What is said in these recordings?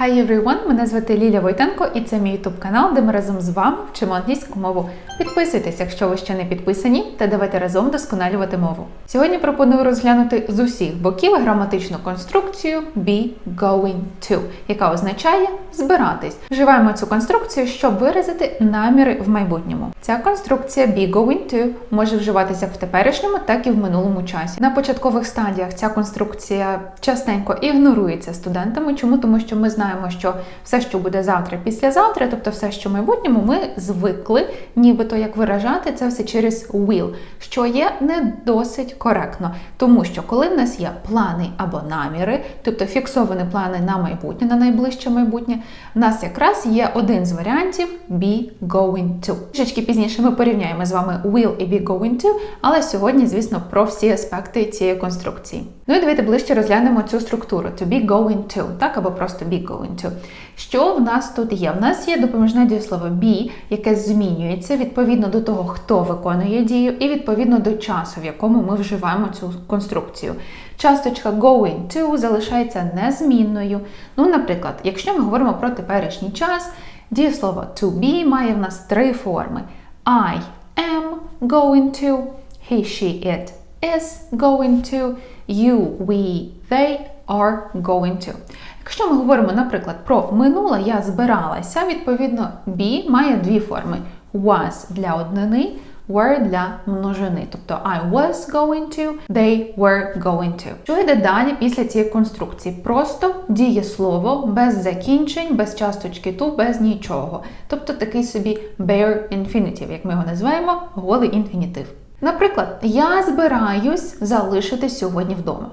Hi everyone! Мене звати Ліля Войтенко і це мій YouTube канал, де ми разом з вами вчимо англійську мову. Підписуйтесь, якщо ви ще не підписані, та давайте разом вдосконалювати мову. Сьогодні пропоную розглянути з усіх боків граматичну конструкцію be going to, яка означає збиратись. Вживаємо цю конструкцію, щоб виразити наміри в майбутньому. Ця конструкція be going to може вживатися як в теперішньому, так і в минулому часі. На початкових стадіях ця конструкція частенько ігнорується студентами. Чому? Тому що ми знаємо, що все, що буде завтра, післязавтра, тобто все, що в майбутньому, ми звикли, нібито як виражати це все через will, що є не досить коректно, тому що коли в нас є плани або наміри, тобто фіксовані плани на майбутнє, на найближче майбутнє, в нас якраз є один з варіантів be going to. Трішечки пізніше ми порівняємо з вами will і be going to, але сьогодні, звісно, про всі аспекти цієї конструкції. Ну і давайте ближче розглянемо цю структуру to be going to, так або просто be going to. Що в нас тут є? В нас є допоміжне дієслово be, яке змінюється відповідно до того, хто виконує дію, і відповідно до часу, в якому ми вживаємо цю конструкцію. Часточка going to залишається незмінною. Ну, наприклад, якщо ми говоримо про теперішній час, дієслово to be має в нас три форми: I am going to, he, she, it is going to, you, we, they are going to. Якщо ми говоримо, наприклад, про минуле, я збиралася, відповідно, be має дві форми: was для однини, were для множини. Тобто I was going to, they were going to. Що йде далі після цієї конструкції? Просто дієслово без закінчень, без часточки ту, без нічого. Тобто такий собі bare infinitive, як ми його називаємо, голий інфінітив. Наприклад, я збираюсь залишити сьогодні вдома.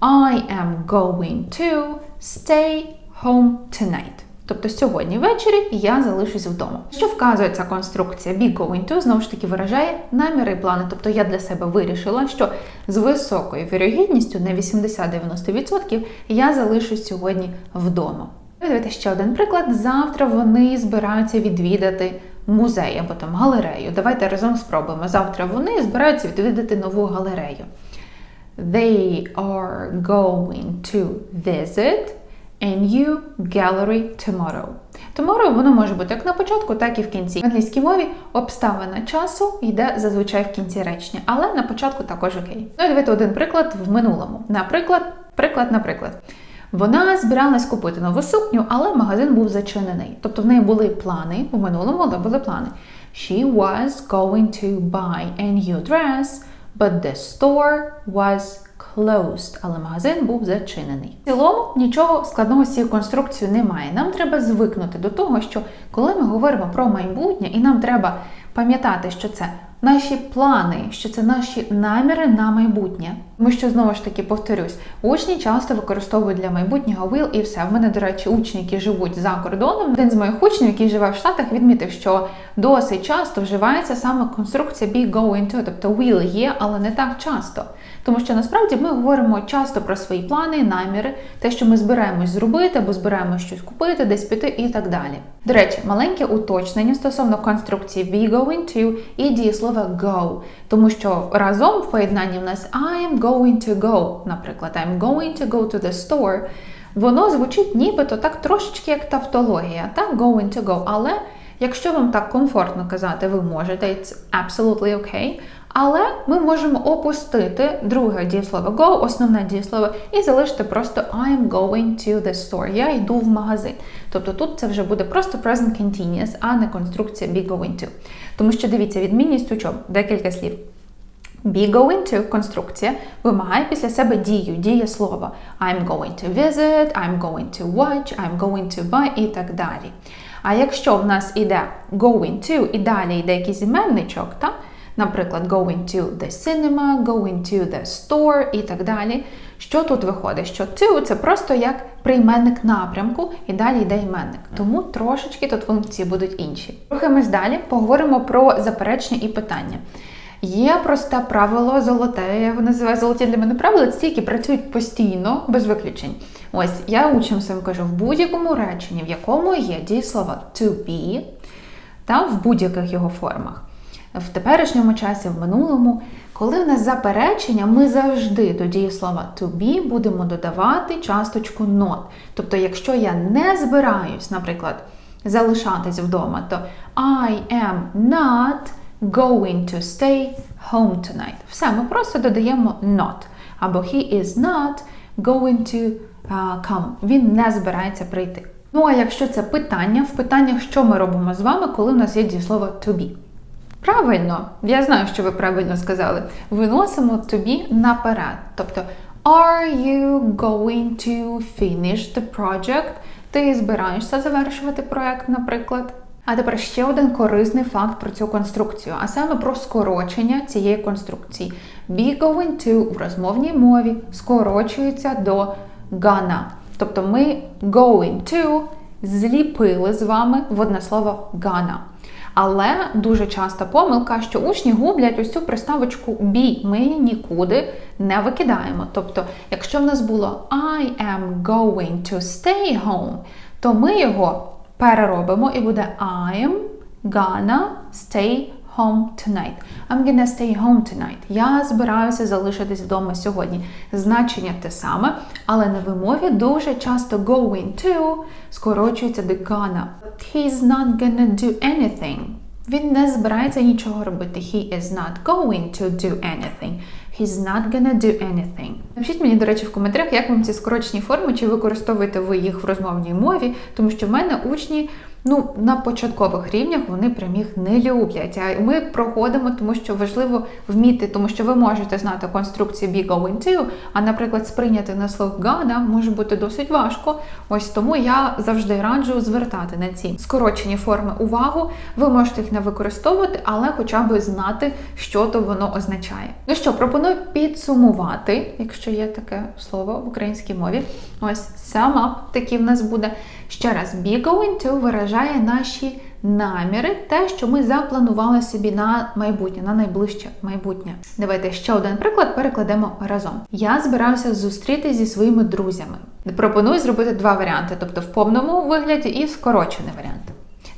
I am going to stay home tonight. Тобто сьогодні ввечері я залишусь вдома. Що вказує ця конструкція be going to, знову ж таки виражає наміри і плани. Тобто я для себе вирішила, що з високою вірогідністю на 80-90% я залишусь сьогодні вдома. Давайте ще один приклад. Завтра вони збираються відвідати музей або там галерею. Давайте разом спробуємо. Завтра вони збираються відвідати нову галерею. They are going to visit a new gallery tomorrow. Tomorrow воно може бути як на початку, так і в кінці. В англійській мові обставина часу йде зазвичай в кінці речення, але на початку також окей. Ну і давайте один приклад в минулому. Наприклад, приклад, наприклад. Вона збиралась купити нову сукню, але магазин був зачинений. Тобто в неї були плани в минулому, але були плани. She was going to buy a new dress, but the store was closed, але магазин був зачинений. В цілому нічого складного з цією конструкцією немає. Нам треба звикнути до того, що коли ми говоримо про майбутнє, і нам треба пам'ятати, що це наші плани, що це наші наміри на майбутнє. Тому що знову ж таки повторюсь, учні часто використовують для майбутнього will і все. В мене, до речі, учні, які живуть за кордоном. Один з моїх учнів, який живе в Штатах, відмітив, що досить часто вживається саме конструкція be going to, тобто will є, але не так часто. Тому що насправді ми говоримо часто про свої плани, наміри, те, що ми збираємось зробити, або збираємось щось купити, десь піти і так далі. До речі, маленьке уточнення стосовно конструкції be going to і дієслова go, тому що разом в поєднанні в нас I am going to go, наприклад, I'm going to go to the store. Воно звучить нібито так трошечки як тавтологія, так, going to go, але Якщо вам так комфортно казати, ви можете, it's absolutely okay. Але ми можемо опустити друге дієслово go, основне дієслово, і залишити просто I'm going to the store. Я йду в магазин. Тобто тут це вже буде просто present continuous, а не конструкція be going to. Тому що дивіться, відмінність у чому? Декілька слів. Be going to конструкція вимагає після себе дію, дієслова. I'm going to visit, I'm going to watch, I'm going to buy і так далі. А якщо в нас іде going to і далі йде якийсь іменничок, так? наприклад, going to the cinema, going to the store і так далі. Що тут виходить? Що to це просто як прийменник напрямку, і далі йде іменник. Тому трошечки тут функції будуть інші. Рухаємось далі, поговоримо про заперечення і питання. Є просте правило золоте, я його називаю золоті для мене правила, це ті, які працюють постійно, без виключень. Ось я учням своїм кажу, в будь-якому реченні, в якому є дієслово to be, та в будь-яких його формах. в теперішньому часі, в минулому. Коли в нас заперечення, ми завжди до дієслова to be будемо додавати часточку not. Тобто, якщо я не збираюсь, наприклад, залишатись вдома, то I am not going to stay home tonight. Все, ми просто додаємо not. Або he is not going to uh, come. Він не збирається прийти. Ну а якщо це питання, в питаннях, що ми робимо з вами, коли в нас є дієслово to be? Правильно, я знаю, що ви правильно сказали. Виносимо be наперед. Тобто, are you going to finish the project? Ти збираєшся завершувати проект, наприклад. А тепер ще один корисний факт про цю конструкцію, а саме про скорочення цієї конструкції. Be going to в розмовній мові скорочується до gonna. Тобто ми going to зліпили з вами в одне слово gonna. Але дуже часта помилка, що учні гублять ось цю приставочку be. Ми її нікуди не викидаємо. Тобто, якщо в нас було I am going to stay home, то ми його переробимо і буде I am gonna stay home tonight. I'm gonna stay home tonight. Я збираюся залишитись вдома сьогодні. Значення те саме, але на вимові дуже часто going to скорочується до gonna. He's not gonna do anything. Він не збирається нічого робити. He is not going to do anything. He's not gonna do anything. Напишіть мені, до речі, в коментарях, як вам ці скорочені форми, чи використовуєте ви їх в розмовній мові, тому що в мене учні ну, на початкових рівнях вони прям їх не люблять. А ми проходимо, тому що важливо вміти, тому що ви можете знати конструкції be going а, наприклад, сприйняти на слух gonna може бути досить важко. Ось тому я завжди раджу звертати на ці скорочені форми увагу. Ви можете їх не використовувати, але хоча б знати, що то воно означає. Ну що, пропоную підсумувати, якщо є таке слово в українській мові. Ось up такий в нас буде. Ще раз, be going to виражає наші наміри, те, що ми запланували собі на майбутнє, на найближче майбутнє. Давайте ще один приклад перекладемо разом. Я збираюся зустріти зі своїми друзями. Пропоную зробити два варіанти, тобто в повному вигляді і скорочений варіант.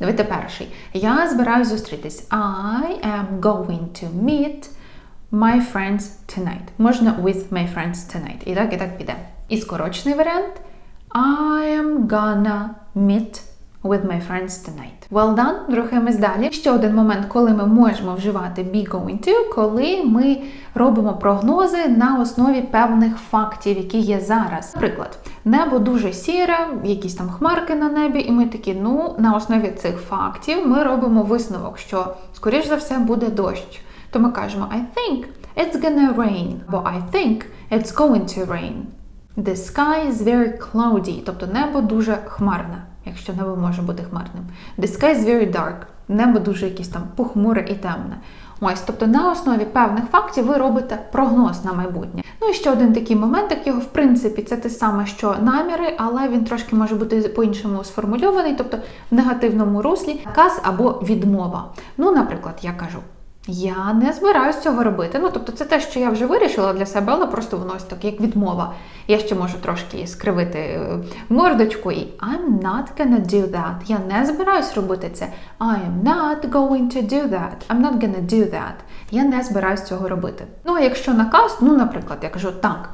Давайте перший. Я збираюся зустрітись. I am going to meet my friends tonight. Можна with my friends tonight. І так, і так піде. І скорочений варіант. I am gonna meet with my friends tonight. Well done. Рухаємось далі. Ще один момент, коли ми можемо вживати be going to, коли ми робимо прогнози на основі певних фактів, які є зараз. Наприклад, небо дуже сіре, якісь там хмарки на небі, і ми такі, ну, на основі цих фактів ми робимо висновок, що, скоріш за все, буде дощ. То ми кажемо I think it's gonna rain, або I think it's going to rain. The sky is very cloudy, тобто небо дуже хмарне, якщо небо може бути хмарним. The sky is very dark, небо дуже якесь там похмуре і темне. Ось, тобто на основі певних фактів ви робите прогноз на майбутнє. Ну і ще один такий момент, як його, в принципі, це те саме, що наміри, але він трошки може бути по-іншому сформульований, тобто в негативному руслі наказ або відмова. Ну, наприклад, я кажу. Я не збираюсь цього робити. Ну, тобто, це те, що я вже вирішила для себе, але просто воно ось так, як відмова. Я ще можу трошки скривити е, мордочку і I'm not gonna do that. Я не збираюсь робити це. I'm not going to do that. I'm not gonna do that. Я не збираюсь цього робити. Ну, а якщо наказ, ну, наприклад, я кажу так.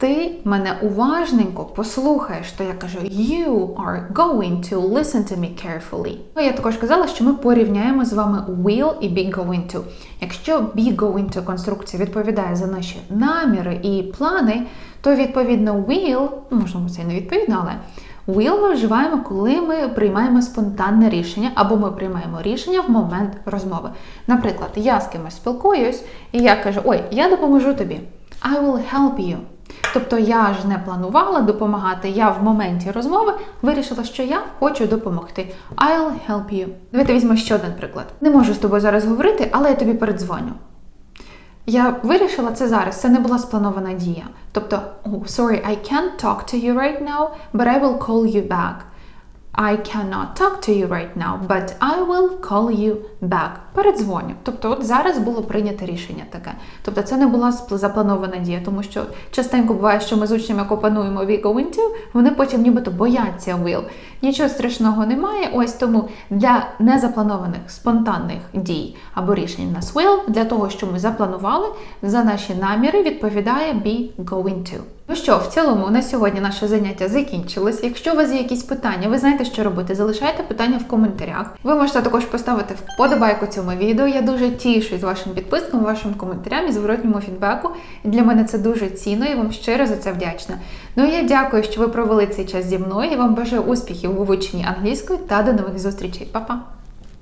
Ти мене уважненько послухаєш, то я кажу You are going to listen to me carefully. Ну, я також казала, що ми порівняємо з вами will і be going to. Якщо be going to конструкція відповідає за наші наміри і плани, то відповідно will, ну, можливо, це і не відповідно, але will ми вживаємо, коли ми приймаємо спонтанне рішення або ми приймаємо рішення в момент розмови. Наприклад, я з кимось спілкуюсь, і я кажу, ой, я допоможу тобі. I will help you. Тобто я ж не планувала допомагати, я в моменті розмови вирішила, що я хочу допомогти. I'll help you. Давайте візьмемо ще один приклад. Не можу з тобою зараз говорити, але я тобі передзвоню. Я вирішила це зараз, це не була спланована дія. Тобто, oh, sorry, I can't talk to you right now, but I will call you back. I cannot talk to you right now, but I will call you back. Передзвоню. Тобто, от зараз було прийнято рішення таке. Тобто, це не була запланована дія, тому що частенько буває, що ми з учнями як опануємо we going to, вони потім нібито бояться will. Нічого страшного немає. Ось тому для незапланованих спонтанних дій або рішень у нас will, для того, що ми запланували, за наші наміри відповідає be going to. Ну що, в цілому на сьогодні наше заняття закінчилось. Якщо у вас є якісь питання, ви знаєте, що робити. Залишайте питання в коментарях. Ви можете також поставити вподобайку цьому відео. Я дуже тішусь вашим підпискам, вашим коментарям і зворотньому фідбеку. І для мене це дуже цінно і вам щиро за це вдячна. Ну і я дякую, що ви провели цей час зі мною. Я вам бажаю успіхів у вивченні англійської та до нових зустрічей. Па-па!